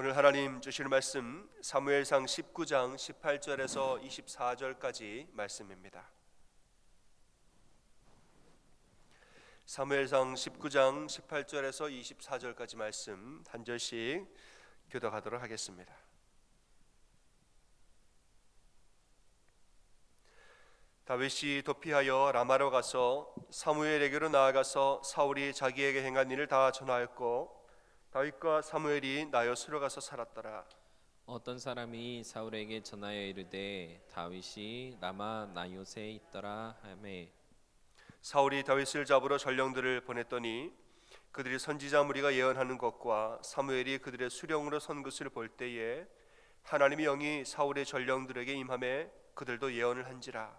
오늘 하나님 주시는 말씀 사무엘상 19장 18절에서 24절까지 말씀입니다. 사무엘상 19장 18절에서 24절까지 말씀 한 절씩 교독하도록 하겠습니다. 다윗이 도피하여 라마로 가서 사무엘에게로 나아가서 사울이 자기에게 행한 일을 다 전하였고 다윗과 사무엘이 나요스로 가서 살았더라. 어떤 사람이 사울에게 전하여 이르되 다윗이 라마 나요세에 있더라 하매 사울이 다윗을 잡으러 전령들을 보냈더니 그들이 선지자 무리가 예언하는 것과 사무엘이 그들의 수령으로 선 것을 볼 때에 하나님의 영이 사울의 전령들에게 임함에 그들도 예언을 한지라.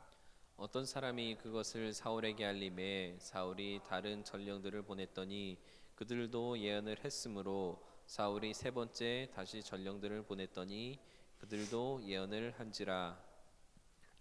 어떤 사람이 그것을 사울에게 알림해 사울이 다른 전령들을 보냈더니 그들도 예언을 했으므로 사울이 세 번째 다시 전령들을 보냈더니 그들도 예언을 한지라.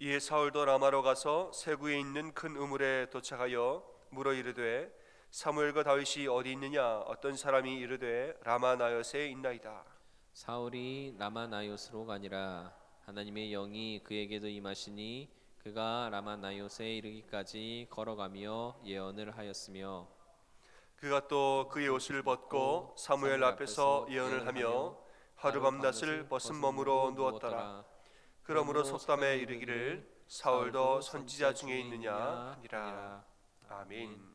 이에 사울도 라마로 가서 세구에 있는 큰 우물에 도착하여 물어 이르되 사무엘과 다윗이 어디 있느냐? 어떤 사람이 이르되 라마 나요스에 있나이다. 사울이 라마 나요스로 가니라. 하나님의 영이 그에게도 임하시니 그가 라마 나요스에 이르기까지 걸어가며 예언을 하였으며 그가 또 그의 옷을 벗고 사무엘 앞에서 예언을 하며 하루 밤낮을 벗은 몸으로 누웠더라. 그러므로 속담에 이르기를 사울도 선지자 중에 있느냐 하니라. 아멘.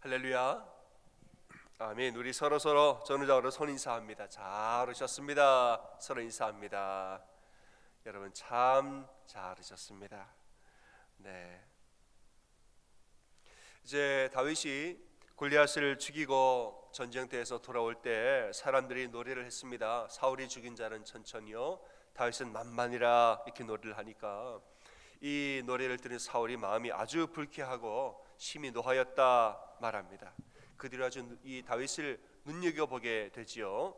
할렐루야. 아멘. 우리 서로 서로 전우자로 손 인사합니다. 잘 오셨습니다. 서로 인사합니다. 여러분 참 잘하셨습니다. 네. 이제 다윗이 골리앗을 죽이고 전쟁터에서 돌아올 때 사람들이 노래를 했습니다. 사울이 죽인 자는 천천히요, 다윗은 만만이라 이렇게 노래를 하니까 이 노래를 들은 사울이 마음이 아주 불쾌하고 심히 노하였다 말합니다. 그들이 아주 이 다윗을 눈여겨 보게 되지요.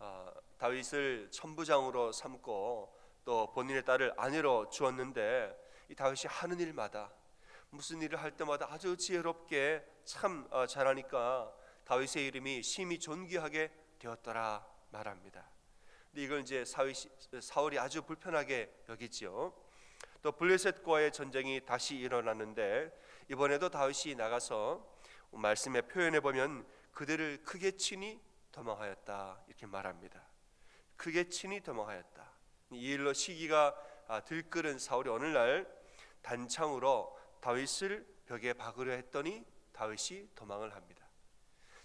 아, 다윗을 천부장으로 삼고 또 본인의 딸을 아내로 주었는데 이 다윗이 하는 일마다 무슨 일을 할 때마다 아주 지혜롭게 참 어, 잘하니까 다윗의 이름이 심히 존귀하게 되었더라 말합니다. 근데 이걸 이제 사울이 아주 불편하게 여기지요. 또 블레셋과의 전쟁이 다시 일어났는데 이번에도 다윗이 나가서 말씀에 표현해 보면 그들을 크게 치니 도망하였다 이렇게 말합니다. 크게 치니 도망하였다. 이 일로 시기가 아, 들끓은 사울이 어느 날 단창으로 다윗을 벽에 박으려 했더니 다윗이 도망을 합니다.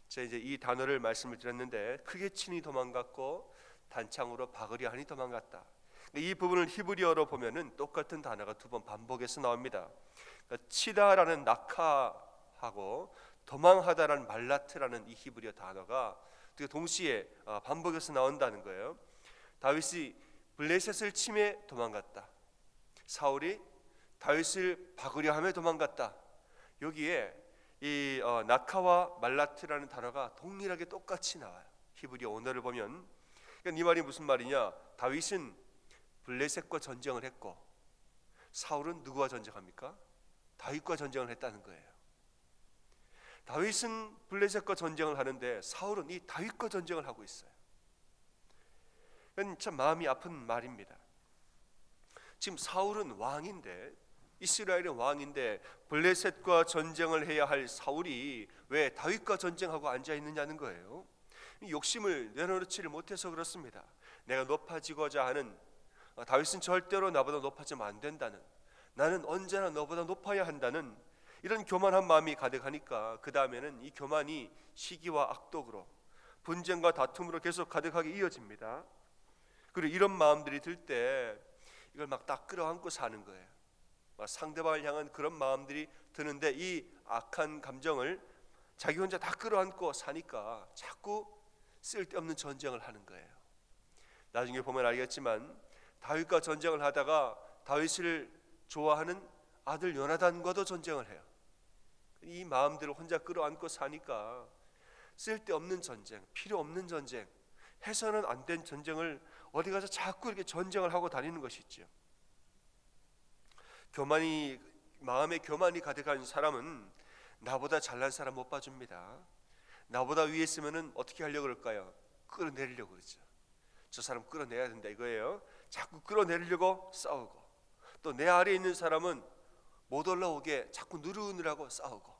제가 이제 이 단어를 말씀을 드렸는데 크게 치니 도망갔고 단창으로 박으려 하니 도망갔다. 이 부분을 히브리어로 보면은 똑같은 단어가 두 번 반복해서 나옵니다. 그러니까 치다라는 낙하하고 도망하다라는 말라트라는 이 히브리어 단어가 동시에 어, 반복해서 나온다는 거예요. 다윗이 블레셋을 침해 도망갔다. 사울이 다윗을 박으려 하며 도망갔다. 여기에 이 어, 나카와 말라트라는 단어가 동일하게 똑같이 나와요. 히브리 언어를 보면 그러니까 이 말이 무슨 말이냐? 다윗은 블레셋과 전쟁을 했고 사울은 누구와 전쟁합니까? 다윗과 전쟁을 했다는 거예요. 다윗은 블레셋과 전쟁을 하는데 사울은 이 다윗과 전쟁을 하고 있어요. 이건 참 마음이 아픈 말입니다. 지금 사울은 왕인데 이스라엘의 왕인데 블레셋과 전쟁을 해야 할 사울이 왜 다윗과 전쟁하고 앉아 있느냐는 거예요. 욕심을 내려놓지를 못해서 그렇습니다. 내가 높아지고자 하는 어, 다윗은 절대로 나보다 높아지면 안 된다는 나는 언제나 너보다 높아야 한다는 이런 교만한 마음이 가득하니까 그 다음에는 이 교만이 시기와 악독으로 분쟁과 다툼으로 계속 가득하게 이어집니다. 그리고 이런 마음들이 들 때 이걸 막 딱 끌어안고 사는 거예요. 상대방을 향한 그런 마음들이 드는데 이 악한 감정을 자기 혼자 다 끌어안고 사니까 자꾸 쓸데없는 전쟁을 하는 거예요. 나중에 보면 알겠지만 다윗과 전쟁을 하다가 다윗을 좋아하는 아들 요나단과도 전쟁을 해요. 이 마음들을 혼자 끌어안고 사니까 쓸데없는 전쟁, 필요 없는 전쟁, 해서는 안 된 전쟁을 어디 가서 자꾸 이렇게 전쟁을 하고 다니는 것이죠. 교만이 마음에 교만이 가득한 사람은 나보다 잘난 사람 못 봐줍니다. 나보다 위에 있으면은 어떻게 하려고 그럴까요? 끌어내리려고 그러죠. 저 사람 끌어내야 된다 이거예요. 자꾸 끌어내리려고 싸우고 또 내 아래에 있는 사람은 못 올라오게 자꾸 누르느라고 싸우고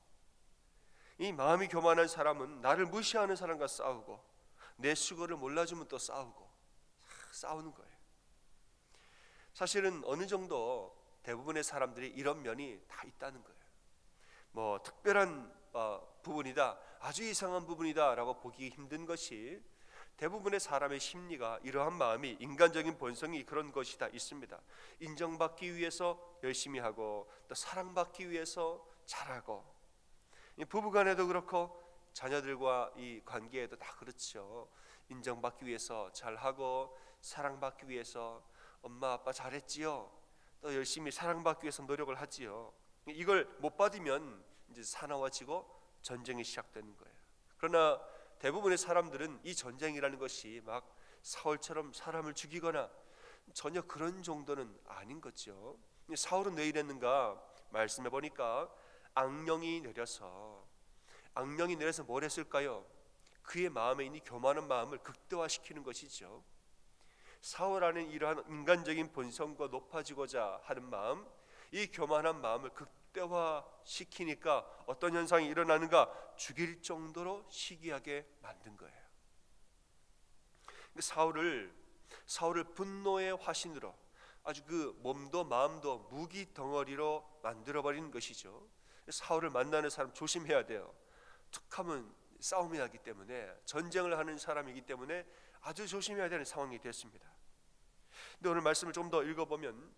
이 마음이 교만한 사람은 나를 무시하는 사람과 싸우고 내 수고를 몰라주면 또 싸우고 싸우는 거예요. 사실은 어느 정도 대부분의 사람들이 이런 면이 다 있다는 거예요. 뭐 특별한 어, 부분이다, 아주 이상한 부분이다라고 보기 힘든 것이 대부분의 사람의 심리가 이러한 마음이 인간적인 본성이 그런 것이 다 있습니다. 인정받기 위해서 열심히 하고 또 사랑받기 위해서 잘하고 이 부부간에도 그렇고 자녀들과 이 관계에도 다 그렇죠. 인정받기 위해서 잘하고 사랑받기 위해서 엄마 아빠 잘했지요. 또 열심히 사랑받기 위해서 노력을 하지요. 이걸 못 받으면 이제 사나워지고 전쟁이 시작되는 거예요. 그러나 대부분의 사람들은 이 전쟁이라는 것이 막 사울처럼 사람을 죽이거나 전혀 그런 정도는 아닌 거죠. 사울은 왜 이랬는가 말씀해 보니까 악령이 내려서 악령이 내려서 뭘 했을까요? 그의 마음에 있는 교만한 마음을 극대화시키는 것이죠. 사울 안에 이러한 인간적인 본성과 높아지고자 하는 마음, 이 교만한 마음을 극대화시키니까 어떤 현상이 일어나는가? 죽일 정도로 시기하게 만든 거예요. 사울을 사울을 분노의 화신으로 아주 그 몸도 마음도 무기 덩어리로 만들어 버리는 것이죠. 사울을 만나는 사람 조심해야 돼요. 툭하면 싸움이 나기 때문에 전쟁을 하는 사람이기 때문에 아주 조심해야 되는 상황이 됐습니다. 근데 오늘 말씀을 좀 더 읽어보면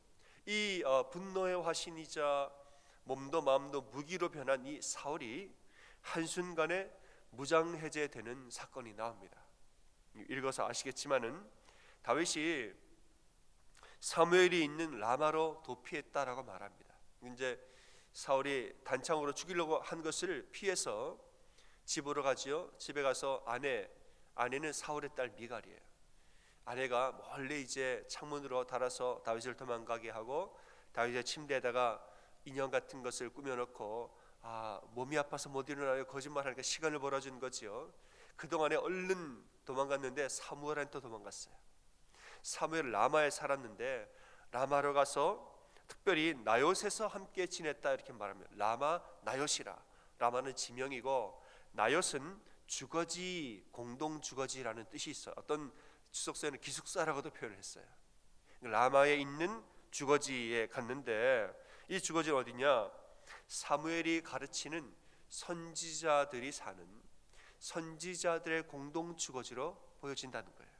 이 어, 분노의 화신이자 몸도 마음도 무기로 변한 이 사울이 한순간에 무장해제되는 사건이 나옵니다. 읽어서 아시겠지만은 다윗이 사무엘이 있는 라마로 도피했다라고 말합니다. 이제 사울이 단창으로 죽이려고 한 것을 피해서 집으로 가지요. 집에 가서 아내 아내는 사울의 딸 미갈이에요. 아내가 멀리 이제 창문으로 달아서 다윗을 도망가게 하고 다윗의 침대에다가 인형 같은 것을 꾸며놓고 아 몸이 아파서 못 일어나요 거짓말하니까 시간을 벌어준 거지요. 그 동안에 얼른 도망갔는데 사무엘한테 도망갔어요. 사무엘 라마에 살았는데 라마로 가서 특별히 나요스에서 함께 지냈다 이렇게 말하면 라마 나요시라 라마는 지명이고 나요스는 주거지 공동 주거지라는 뜻이 있어. 어떤 주석서에는 기숙사라고도 표현을 했어요. 라마에 있는 주거지에 갔는데 이 주거지는 어디냐? 사무엘이 가르치는 선지자들이 사는 선지자들의 공동 주거지로 보여진다는 거예요.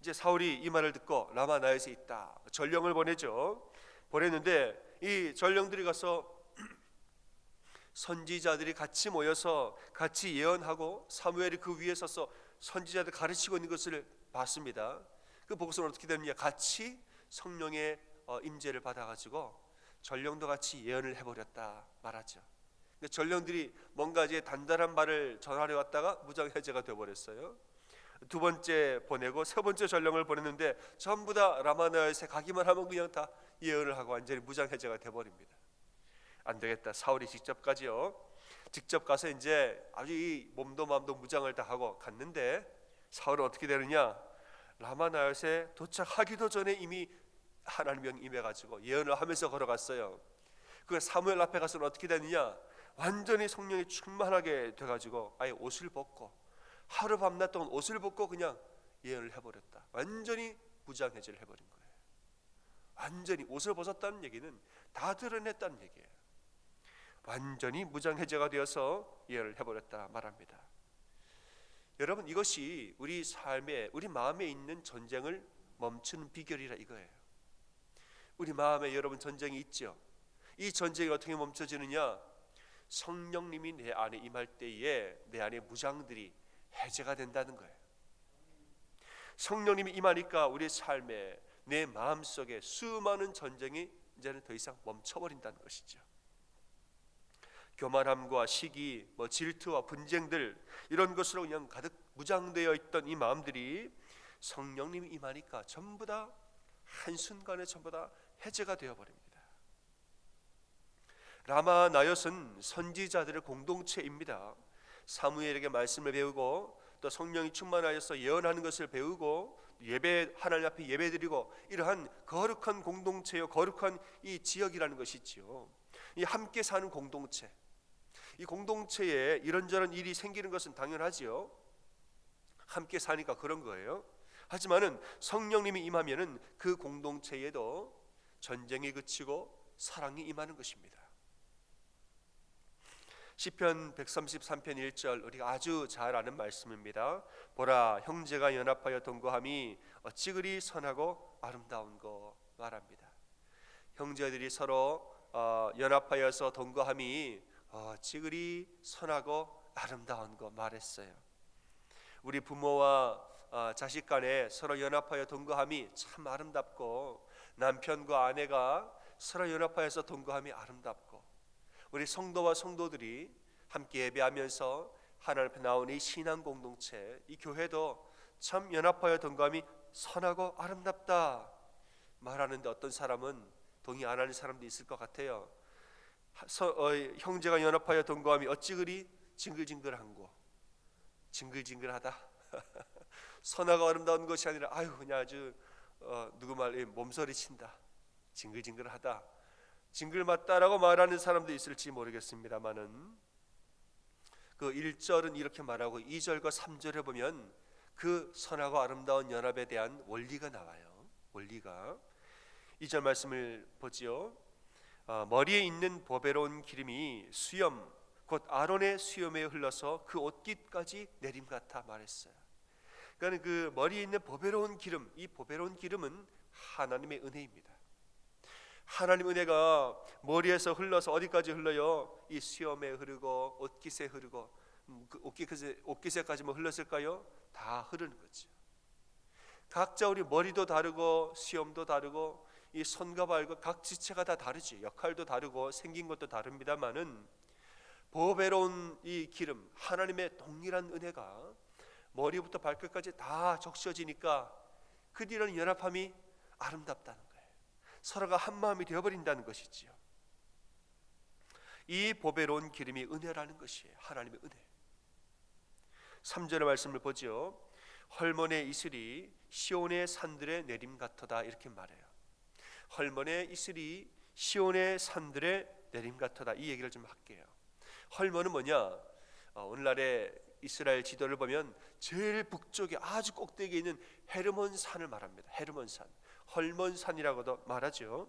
이제 사울이 이 말을 듣고 라마 나에서 있다. 전령을 보내죠. 보냈는데 이 전령들이 가서 선지자들이 같이 모여서 같이 예언하고 사무엘이 그 위에 서서 선지자들 가르치고 있는 것을 봤습니다. 그 보고서는 어떻게 되느냐? 같이 성령의 어, 임재를 받아가지고 전령도 같이 예언을 해버렸다 말하죠. 근데 전령들이 뭔가 이제 단단한 말을 전하려 왔다가 무장 해제가 되어버렸어요. 두 번째 보내고 세 번째 전령을 보냈는데 전부 다 라마나에서 가기만 하면 그냥 다 예언을 하고 완전히 무장 해제가 돼버립니다. 안 되겠다. 사울이 직접 가지요. 직접 가서 이제 아주 이 몸도 마음도 무장을 다 하고 갔는데 사울은 어떻게 되느냐? 라마나요에 도착하기도 전에 이미 하나님의 영 임해 가지고 예언을 하면서 걸어갔어요. 그 사무엘 앞에 가서는 어떻게 되느냐? 완전히 성령이 충만하게 돼 가지고 아예 옷을 벗고 하루 밤낮 동안 옷을 벗고 그냥 예언을 해 버렸다. 완전히 무장해제를 해 버린 거예요. 완전히 옷을 벗었다는 얘기는 다 드러냈다는 얘기예요. 완전히 무장해제가 되어서 예언을 해버렸다 말합니다. 여러분 이것이 우리 삶에 우리 마음에 있는 전쟁을 멈추는 비결이라 이거예요. 우리 마음에 여러분 전쟁이 있죠. 이 전쟁이 어떻게 멈춰지느냐? 성령님이 내 안에 임할 때에 내 안에 무장들이 해제가 된다는 거예요. 성령님이 임하니까 우리 삶에 내 마음 속에 수많은 전쟁이 이제는 더 이상 멈춰버린다는 것이죠. 교만함과 시기, 뭐 질투와 분쟁들 이런 것으로 그냥 가득 무장되어 있던 이 마음들이 성령님이 임하니까 전부 다 한순간에 전부 다 해제가 되어 버립니다. 라마 나엿은 선지자들의 공동체입니다. 사무엘에게 말씀을 배우고 또 성령이 충만하여서 예언하는 것을 배우고 예배 하나님 앞에 예배드리고 이러한 거룩한 공동체요 거룩한 이 지역이라는 것이지요. 이 함께 사는 공동체. 이 공동체에 이런저런 일이 생기는 것은 당연하지요. 함께 사니까 그런 거예요. 하지만은 성령님이 임하면은 그 공동체에도 전쟁이 그치고 사랑이 임하는 것입니다. 시편 133편 1절 우리가 아주 잘 아는 말씀입니다. 보라 형제가 연합하여 동거함이 어찌 그리 선하고 아름다운 거 말합니다. 형제들이 서로 어, 연합하여서 동거함이 어찌 그리 선하고 아름다운 거 말했어요. 우리 부모와 어, 자식 간에 서로 연합하여 동거함이 참 아름답고 남편과 아내가 서로 연합하여서 동거함이 아름답고 우리 성도와 성도들이 함께 예배하면서 하나님 앞에 나온 이 신앙 공동체 이 교회도 참 연합하여 동거함이 선하고 아름답다 말하는데 어떤 사람은 동의 안 하는 사람도 있을 것 같아요. 서, 어, 형제가 연합하여 동거함이 어찌 그리 징글징글한고 징글징글하다. 선하고 아름다운 것이 아니라 아유 그냥 아주 어, 누구 말 몸서리 친다. 징글징글하다. 징글맞다라고 말하는 사람도 있을지 모르겠습니다만은 그 1절은 이렇게 말하고 2절과 3절에 보면 그 선하고 아름다운 연합에 대한 원리가 나와요. 원리가 2절 말씀을 보지요. 어, 머리에 있는 보배로운 기름이 수염 곧 아론의 수염에 흘러서 그 옷깃까지 내림 같아 말했어요. 그러니까 그 머리에 있는 보배로운 기름, 이 보배로운 기름은 하나님의 은혜입니다. 하나님 은혜가 머리에서 흘러서 어디까지 흘러요? 이 수염에 흐르고 옷깃에 흐르고 음, 그 옷깃에 옷깃에까지 뭐 흘렀을까요? 다 흐르는 거죠. 각자 우리 머리도 다르고 수염도 다르고 이 손과 발과 각 지체가 다 다르지 역할도 다르고 생긴 것도 다릅니다만은 보배로운 이 기름 하나님의 동일한 은혜가 머리부터 발끝까지 다 적셔지니까 그들은 연합함이 아름답다는 거예요. 서로가 한 마음이 되어버린다는 것이지요. 이 보배로운 기름이 은혜라는 것이에요. 하나님의 은혜. 3절의 말씀을 보지요. 헐몬의 이슬이 시온의 산들의 내림 같도다 이렇게 말해요. 헐몬의 이슬이 시온의 산들의 내림 같도다 이 얘기를 좀 할게요. 헐몬은 뭐냐? 어, 오늘날의 이스라엘 지도를 보면 제일 북쪽에 아주 꼭대기에 있는 헤르몬 산을 말합니다. 헤르몬 산, 헐몬 산이라고도 말하죠.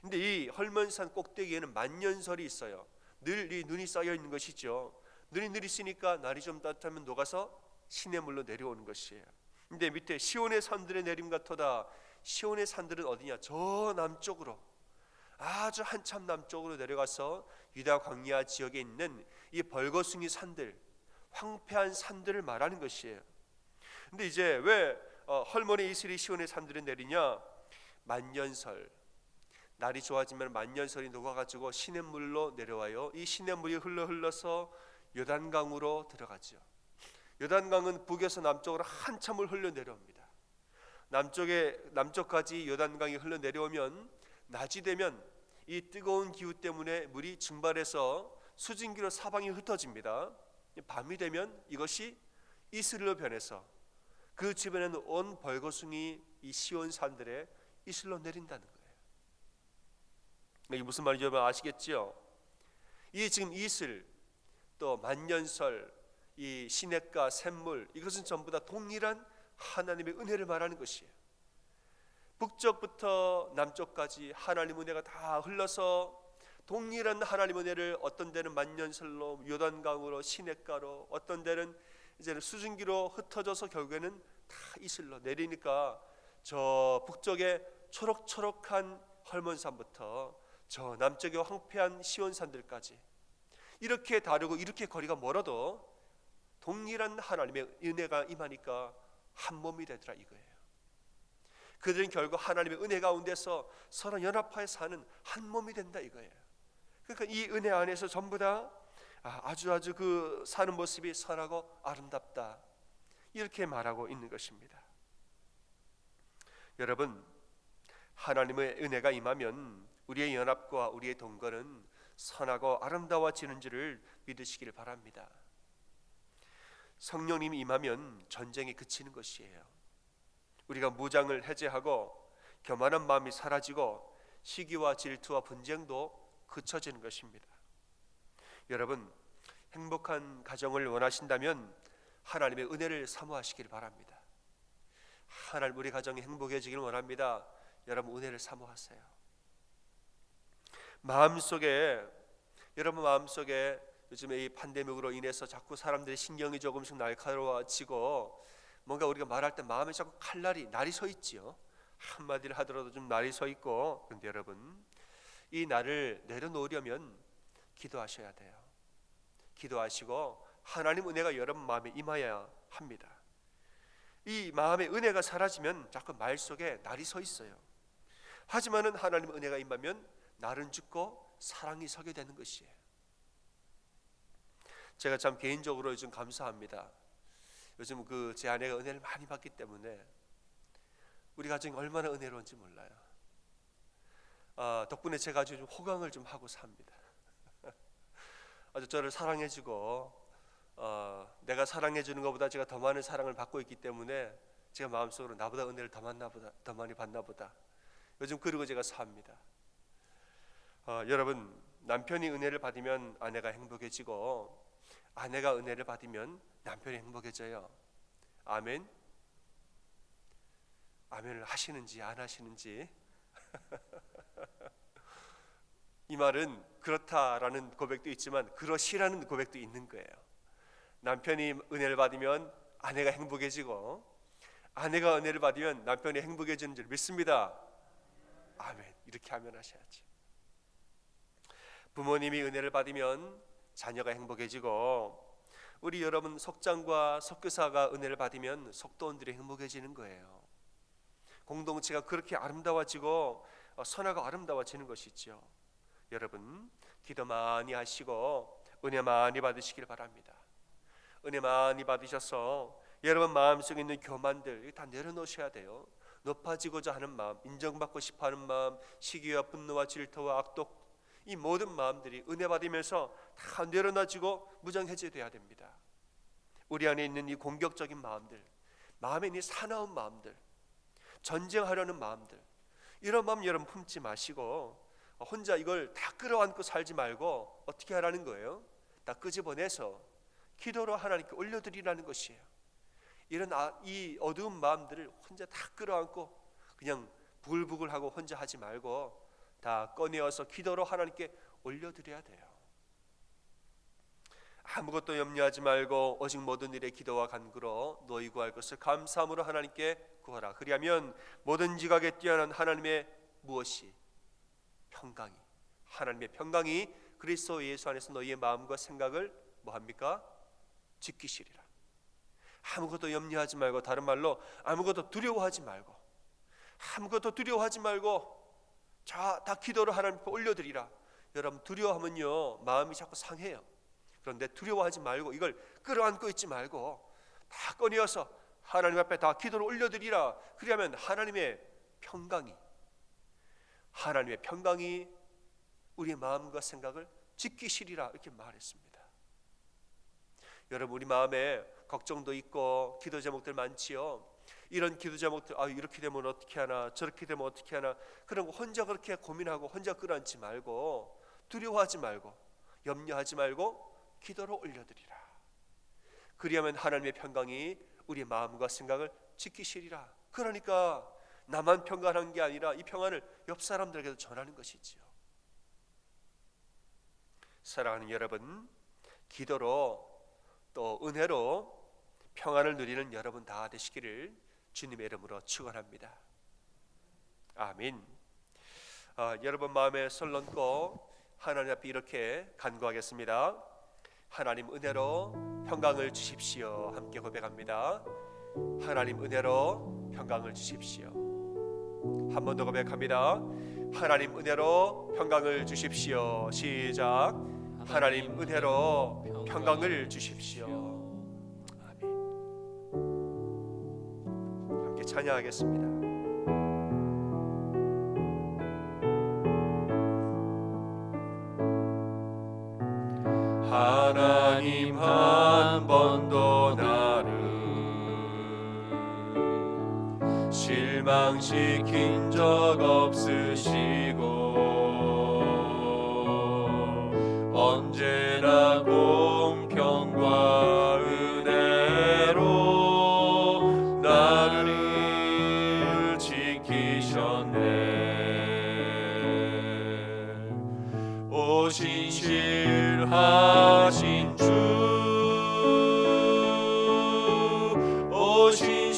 근데 이 헐몬 산 꼭대기에는 만년설이 있어요. 늘 이 눈이 쌓여 있는 것이죠. 눈이 늘 있으니까 날이 좀 따뜻하면 녹아서 시냇물로 내려오는 것이에요. 근데 밑에 시온의 산들의 내림 같도다. 시온의 산들은 어디냐? 저 남쪽으로 아주 한참 남쪽으로 내려가서 유다 광야 지역에 있는 이 벌거숭이 산들, 황폐한 산들을 말하는 것이에요. 근데 이제 왜 어, 헐몬의 이슬이 시온의 산들에 내리냐? 만년설. 날이 좋아지면 만년설이 녹아가지고 시냇물로 내려와요. 이 시냇물이 흘러 흘러서 요단강으로 들어가죠. 요단강은 북에서 남쪽으로 한참을 흘러 내려옵니다. 남쪽에 남쪽까지 요단강이 흘러 내려오면 낮이 되면 이 뜨거운 기후 때문에 물이 증발해서 수증기로 사방이 흩어집니다. 밤이 되면 이것이 이슬로 변해서 그 주변에는 온 벌거숭이 이 시온 산들에 이슬로 내린다는 거예요. 이게 무슨 말인지 아시겠지요? 이 지금 이슬 또 만년설 이 시냇가 샘물 이것은 전부 다 동일한 하나님의 은혜를 말하는 것이에요. 북쪽부터 남쪽까지 하나님 은혜가 다 흘러서 동일한 하나님 은혜를 어떤 데는 만년설로 요단강으로 시냇가로 어떤 데는 이제는 수증기로 흩어져서 결국에는 다 이슬로 내리니까 저 북쪽에 초록초록한 헐몬산부터 저 남쪽에 황폐한 시온산들까지 이렇게 다르고 이렇게 거리가 멀어도 동일한 하나님의 은혜가 임하니까 한 몸이 되더라 이거예요. 그들은 결국 하나님의 은혜 가운데서 서로 연합하여 사는 한 몸이 된다 이거예요. 그러니까 이 은혜 안에서 전부 다 아, 아주 아주 그 사는 모습이 선하고 아름답다 이렇게 말하고 있는 것입니다. 여러분 하나님의 은혜가 임하면 우리의 연합과 우리의 동거는 선하고 아름다워지는 줄을 믿으시기를 바랍니다. 성령님이 임하면 전쟁이 그치는 것이에요. 우리가 무장을 해제하고 교만한 마음이 사라지고 시기와 질투와 분쟁도 그쳐지는 것입니다. 여러분 행복한 가정을 원하신다면 하나님의 은혜를 사모하시길 바랍니다. 하나님 우리 가정이 행복해지길 원합니다. 여러분 은혜를 사모하세요. 마음속에 여러분 마음속에 요즘에 이 팬데믹으로 인해서 자꾸 사람들의 신경이 조금씩 날카로워지고 뭔가 우리가 말할 때 마음에 자꾸 칼날이 날이 서 있지요. 한마디를 하더라도 좀 날이 서 있고 근데 여러분 이 날을 내려놓으려면 기도하셔야 돼요. 기도하시고 하나님 은혜가 여러분 마음에 임하여야 합니다. 이 마음의 은혜가 사라지면 자꾸 말 속에 날이 서 있어요. 하지만은 하나님 은혜가 임하면 날은 죽고 사랑이 서게 되는 것이에요. 제가 참 개인적으로 요즘 감사합니다. 요즘 그 제 아내가 은혜를 많이 받기 때문에 우리 가정이 얼마나 은혜로운지 몰라요. 아, 덕분에 제가 아주 좀 호강을 좀 하고 삽니다. 아주 저를 사랑해주고 어, 내가 사랑해주는 것보다 제가 더 많은 사랑을 받고 있기 때문에 제가 마음속으로 나보다 은혜를 더 많나 보다, 더 많이 받나 보다. 요즘 그러고 제가 삽니다. 어, 여러분 남편이 은혜를 받으면 아내가 행복해지고 아내가 은혜를 받으면 남편이 행복해져요. 아멘. 아멘을 하시는지 안 하시는지 이 말은 그렇다라는 고백도 있지만 그러시라는 고백도 있는 거예요. 남편이 은혜를 받으면 아내가 행복해지고 아내가 은혜를 받으면 남편이 행복해지는 줄 믿습니다. 아멘. 이렇게 하면 하셔야지. 부모님이 은혜를 받으면 자녀가 행복해지고 우리 여러분 속장과 속교사가 은혜를 받으면 속도원들이 행복해지는 거예요. 공동체가 그렇게 아름다워지고 어, 선화가 아름다워지는 것이죠. 여러분 기도 많이 하시고 은혜 많이 받으시길 바랍니다. 은혜 많이 받으셔서 여러분 마음속에 있는 교만들 다 내려놓으셔야 돼요. 높아지고자 하는 마음, 인정받고 싶어하는 마음, 시기와 분노와 질투와 악독 이 모든 마음들이 은혜 받으면서 다 내려놔지고 무장해제돼야 됩니다. 우리 안에 있는 이 공격적인 마음들, 마음에 있는 사나운 마음들, 전쟁하려는 마음들, 이런 마음 여러분 품지 마시고 혼자 이걸 다 끌어안고 살지 말고 어떻게 하라는 거예요? 다 끄집어내서 기도로 하나님께 올려드리라는 것이에요. 이런 아, 이 어두운 마음들을 혼자 다 끌어안고 그냥 부글부글하고 혼자 하지 말고 다 꺼내어서 기도로 하나님께 올려드려야 돼요. 아무것도 염려하지 말고 오직 모든 일에 기도와 간구로 너희 구할 것을 감사함으로 하나님께 구하라. 그리하면 모든 지각에 뛰어난 하나님의 무엇이 평강이 하나님의 평강이 그리스도 예수 안에서 너희의 마음과 생각을 뭐 합니까? 지키시리라. 아무것도 염려하지 말고 다른 말로 아무것도 두려워하지 말고 아무것도 두려워하지 말고 자, 다 기도로 하나님 앞에 올려드리라. 여러분 두려워하면요 마음이 자꾸 상해요. 그런데 두려워하지 말고 이걸 끌어안고 있지 말고 다 꺼내어서 하나님 앞에 다 기도를 올려드리라. 그러면 하나님의 평강이 하나님의 평강이 우리의 마음과 생각을 지키시리라 이렇게 말했습니다. 여러분 우리 마음에 걱정도 있고 기도 제목들 많지요. 이런 기도 제목들 아 이렇게 되면 어떻게 하나 저렇게 되면 어떻게 하나 그런 거 혼자 그렇게 고민하고 혼자 끌어안지 말고 두려워하지 말고 염려하지 말고 기도로 올려드리라. 그리하면 하나님의 평강이 우리 마음과 생각을 지키시리라. 그러니까 나만 평안한 게 아니라 이 평안을 옆 사람들에게도 전하는 것이지요. 사랑하는 여러분, 기도로 또 은혜로 평안을 누리는 여러분 다 되시기를 주님의 이름으로 축원합니다. 아멘. 아, 여러분 마음에 손 얹고 하나님 앞에 이렇게 간구하겠습니다. 하나님 은혜로 평강을 주십시오. 함께 고백합니다. 하나님 은혜로 평강을 주십시오. 한 번 더 고백합니다. 하나님 은혜로 평강을 주십시오. 시작. 하나님 은혜로 평강을 주십시오. 찬양하겠습니다. 하나님 한 번도 나를 실망시킨 적 없으시고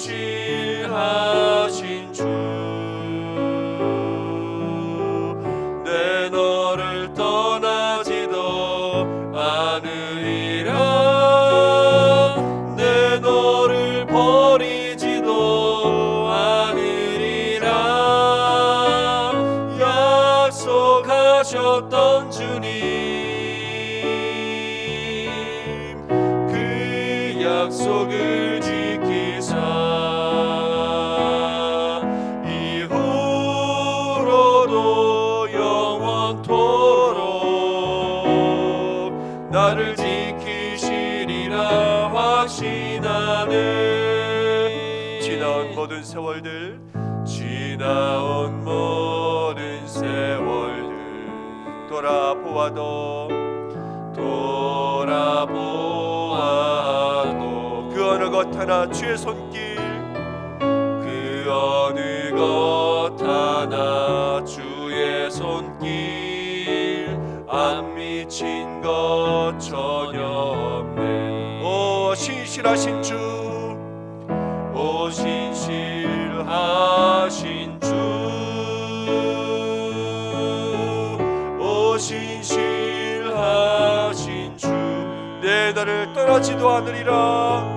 오 돌아보아도 돌아보아도 그 어느 것 하나 주의 손길 그 어느 것 하나 주의 손길. 안 미친 것 전혀 없네. 오 신실하신 주 않으리라,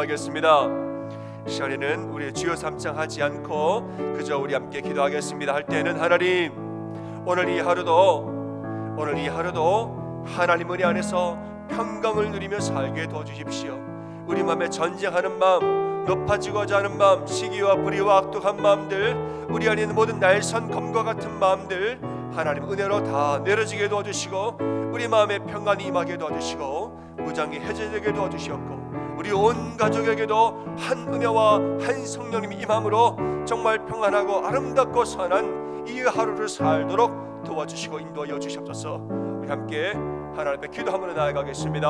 기도하겠습니다. 시간에는 우리의 주여 삼창 하지 않고 그저 우리 함께 기도하겠습니다 할 때는 하나님 오늘 이 하루도 오늘 이 하루도 하나님 은혜 안에서 평강을 누리며 살게 도와주십시오. 우리 마음에 전쟁하는 마음 높아지고자 하는 마음 시기와 불의와 악독한 마음들 우리 안에 있는 모든 날선 검과 같은 마음들 하나님 은혜로 다 내려지게 도와주시고 우리 마음에 평안이 임하게 도와주시고 무장이 해제되게 도와주시옵고 우리 온 가족에게도 한 은혜와 한 성령님이 임함으로 정말 평안하고 아름답고 선한 이 하루를 살도록 도와주시고 인도하여 주시옵소서 우리 함께 하나님 앞에 기도하며 나아가겠습니다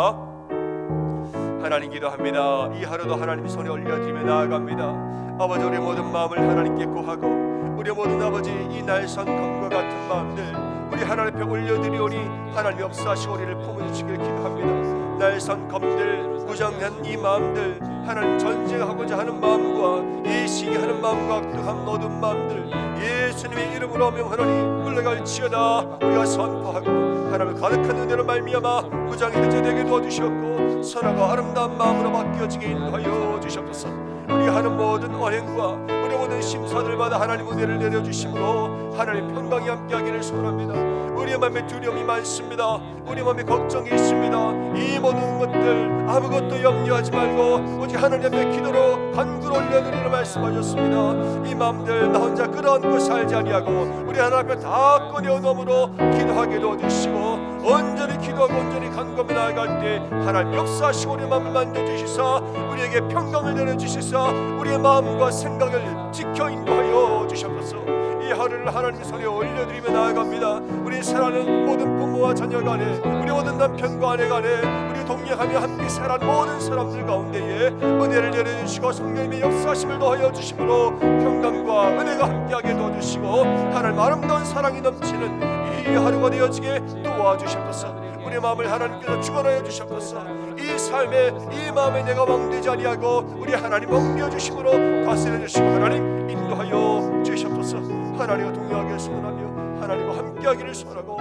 하나님 기도합니다. 이 하루도 하나님 손에 올려드리며 나아갑니다. 아버지 우리 모든 마음을 하나님께 구하고 우리 모든 아버지 이 날선 검과 같은 마음들 우리 하나님 앞에 올려드리오니 하나님 역사하시고 우리를 품어주시길 기도합니다. 날선 검들 무장한 이 마음들 하나님 전쟁하고자 하는 마음과 이 시기하는 마음과 악독한 모든 마음들 예수님의 이름으로 명하노니 물러갈지어다 우리가 선포하고 하나님 가득한 은혜로 말미암아 무장이 해제되게 도와주시옵고 선하고 아름다운 마음으로 바뀌어지게 인도하여 주시옵소서 우리 하는 모든 언행과 우리 모든 심사들마다 하나님 은혜를 내려주심으로 하나님 평강이 함께하기를 소원합니다. 우리의 마음에 두려움이 많습니다. 우리 마음에 걱정이 있습니다. 이 모든 것들 아무것도 염려하지 말고 오직 하나님 앞에 기도로 간구를 올려드리라 말씀하셨습니다. 이 마음들 나 혼자 끌어안고 살지 아니하고 우리 하나님 앞에 다 꺼내어놓음으로 기도하게 도와주시고 온전히 기도하고 온전히 간구하며 나아갈 때 하나님 역사하시고 우리 마음을 만져주시사 우리에게 평강을 내려주시사 우리의 마음과 생각을 지켜 인도하여 주시옵소서. 이 하루를 하나님 손에 올려드리며 나아갑니다. 우리 사랑하는 모든 부모와 자녀 간에 우리 모든 남편과 아내 간에 우리 동행하며 함께 살아가는 모든 사람들 가운데에 은혜를 내려주시고 성령님의 역사심을 더하여 주심으로 평강과 은혜가 함께하게 도와주시고 하나님 아름다운 사랑이 넘치는 이 하루가 되어지게 도와주시옵소서 우리 마음을 하나님께서 축원하여 주시옵소서 이 삶에 이 마음에 내가 왕되지 아니하고 우리 하나님 왕되어 주심으로 다스려 주시고 하나님 인도하여 주시옵소서 하나님과 동행하기를 소원하며 하나님과 함께하기를 소원하고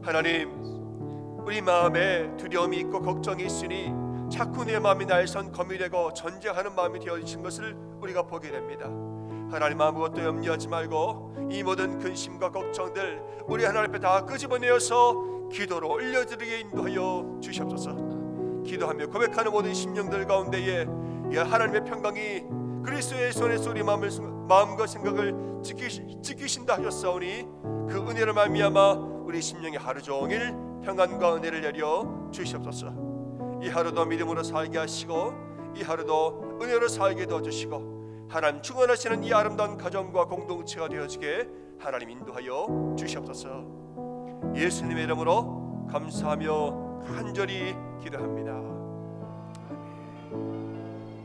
하나님 우리 마음에 두려움이 있고 걱정이 있으니 자꾸 내 마음이 날선 검이 되고 전쟁하는 마음이 되어진 것을 우리가 보게 됩니다. 하나님 아무것도 염려하지 말고 이 모든 근심과 걱정들 우리 하나님 앞에 다 끄집어내어서 기도로 올려드리게 인도하여 주시옵소서. 기도하며 고백하는 모든 심령들 가운데에 이 하나님의 평강이 그리스도의 손에서 우리 마음을 마음과 생각을 지키시, 지키신다 하셨사오니 그 은혜를 말미암아 우리 심령이 하루 종일 평안과 은혜를 내려 주시옵소서. 이 하루도 믿음으로 살게 하시고 이 하루도 은혜로 살게 도와주시고 하나님 축원하시는 이 아름다운 가정과 공동체가 되어지게 하나님 인도하여 주시옵소서. 예수님의 이름으로 감사하며 간절히 기도합니다.